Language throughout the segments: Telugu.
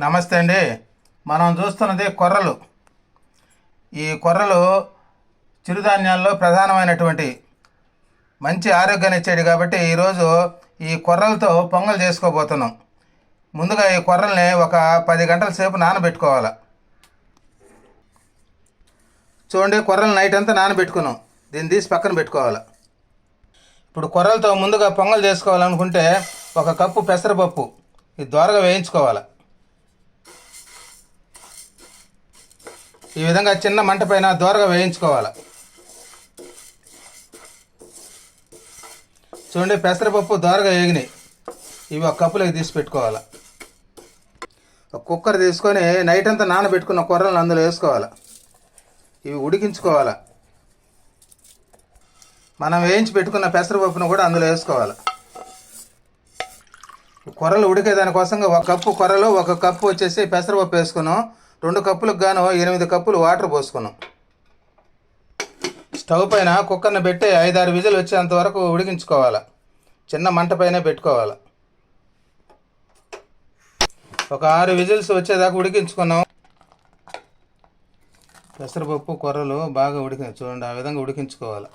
నమస్తే అండి. మనం చూస్తున్నది కొర్రలు. ఈ కొర్రలు చిరుధాన్యాల్లో ప్రధానమైనటువంటి మంచి ఆరోగ్యాన్ని ఇచ్చేది కాబట్టి ఈరోజు ఈ కొర్రలతో పొంగల్ చేసుకోబోతున్నాం. ముందుగా ఈ కొర్రల్ని ఒక పది గంటల సేపు నానబెట్టుకోవాలి. చూడండి కొర్రలు నైట్ అంతా నానబెట్టుకున్నాం. దీన్ని తీసి పక్కన పెట్టుకోవాలి. ఇప్పుడు కొర్రలతో ముందుగా పొంగల్ చేసుకోవాలనుకుంటే ఒక కప్పు పెసరపప్పు ఇది దోరగా వేయించుకోవాలి. ఈ విధంగా చిన్న మంట పైన దోరగా వేయించుకోవాలి. చూడండి పెసరపప్పు దోరగా వేగినాయి. ఇవి ఒక కప్పులోకి తీసి పెట్టుకోవాలి. ఒక కుక్కర్ తీసుకొని నైట్ అంతా నానబెట్టుకున్న కూరలను అందులో వేసుకోవాలి. ఇవి ఉడికించుకోవాలి. మనం వేయించి పెట్టుకున్న పెసరపప్పును కూడా అందులో వేసుకోవాలి. కొరలు ఉడికే దానికోసంగా ఒక కప్పు కొరలు ఒక కప్పు వచ్చేసి పెసరపప్పు వేసుకున్నాం. రెండు కప్పులకు గాను ఎనిమిది కప్పులు వాటర్ పోసుకున్నాం. స్టవ్ పైన కుక్కర్ని పెట్టి ఐదారు విజులు వచ్చేంత వరకు ఉడికించుకోవాలి. చిన్న మంట పైన పెట్టుకోవాలి. ఒక ఆరు విజిల్స్ వచ్చేదాకా ఉడికించుకున్నాం. పెసరపప్పు కొర్రలు బాగా ఉడికి చూడండి ఆ విధంగా ఉడికించుకోవాలి.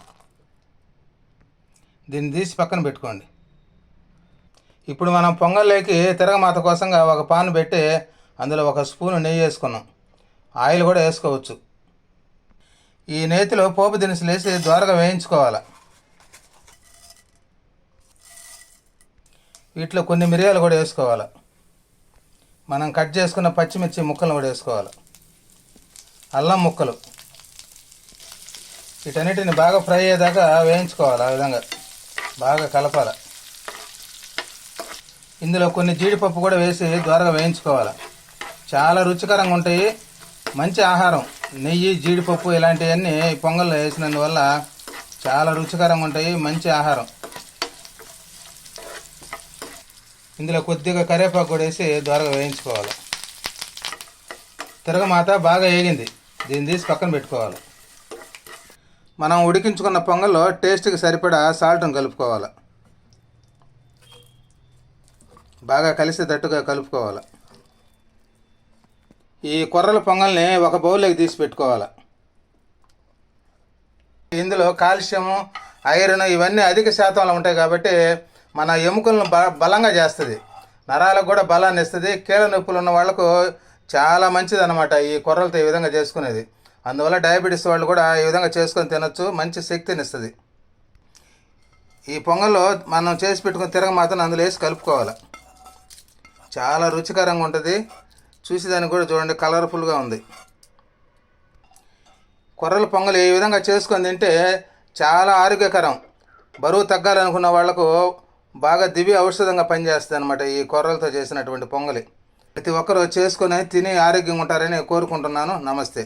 దీన్ని తీసి పక్కన పెట్టుకోండి. ఇప్పుడు మనం పొంగల్లోకి తిరగమాత కోసంగా ఒక పాన్ పెట్టి అందులో ఒక స్పూన్ నెయ్యి వేసుకున్నాం. ఆయిల్ కూడా వేసుకోవచ్చు. ఈ నేతిలో పోపు దినుసులు వేసి ద్వారగా వేయించుకోవాలి. వీటిలో కొన్ని మిరియాలు కూడా వేసుకోవాలి. మనం కట్ చేసుకున్న పచ్చిమిర్చి ముక్కలు కూడా వేసుకోవాలి. అల్లం ముక్కలు. వీటన్నిటిని బాగా ఫ్రై అయ్యేదాకా వేయించుకోవాలి ఆ విధంగా. బాగా కలపాలి. ఇందులో కొన్ని జీడిపప్పు కూడా వేసి ద్వారగా వేయించుకోవాలి. చాలా రుచికరంగా ఉంటాయి. మంచి ఆహారం. నెయ్యి జీడిపప్పు ఇలాంటివన్నీ పొంగల్లో వేసినందువల్ల చాలా రుచికరంగా ఉంటాయి. మంచి ఆహారం. ఇందులో కొద్దిగా కరివేపాకు కూడా వేసి ద్వారగా వేయించుకోవాలి. తిరగమాత బాగా వేగింది. దీన్ని తీసి పక్కన పెట్టుకోవాలి. మనం ఉడికించుకున్న పొంగల్లో టేస్ట్కి సరిపడా సాల్ట్ను కలుపుకోవాలి. బాగా కలిసేటట్టుగా కలుపుకోవాలి. ఈ కొర్రల పొంగల్ని ఒక బౌల్లోకి తీసి పెట్టుకోవాలి. ఇందులో కాల్షియము ఐరన్ ఇవన్నీ అధిక శాతంలో ఉంటాయి కాబట్టి మన ఎముకలను బ బలంగా చేస్తుంది. నరాలకు కూడా బలాన్ని ఇస్తుంది. కీళ్ళ నొప్పులు ఉన్న వాళ్ళకు చాలా మంచిది అనమాట ఈ కొర్రలతో ఈ విధంగా చేసుకునేది. అందువల్ల డయాబెటీస్ వాళ్ళు కూడా ఈ విధంగా చేసుకొని తినొచ్చు. మంచి శక్తిని ఇస్తుంది. ఈ పొంగల్లో మనం చేసి పెట్టుకుని తిరగ మాత్రం అందులో వేసి కలుపుకోవాలి. చాలా రుచికరంగా ఉంటుంది. చూసేదానికి కూడా చూడండి కలర్ఫుల్గా ఉంది. కొర్రల పొంగలు ఈ విధంగా చేసుకొని తింటే చాలా ఆరోగ్యకరం. బరువు తగ్గాలనుకున్న వాళ్ళకు బాగా దివ్య ఔషధంగా పనిచేస్తుంది అనమాట ఈ కొర్రలతో చేసినటువంటి పొంగలి. ప్రతి ఒక్కరూ చేసుకొని తిని ఆరోగ్యంగా ఉంటారని కోరుకుంటున్నాను. నమస్తే.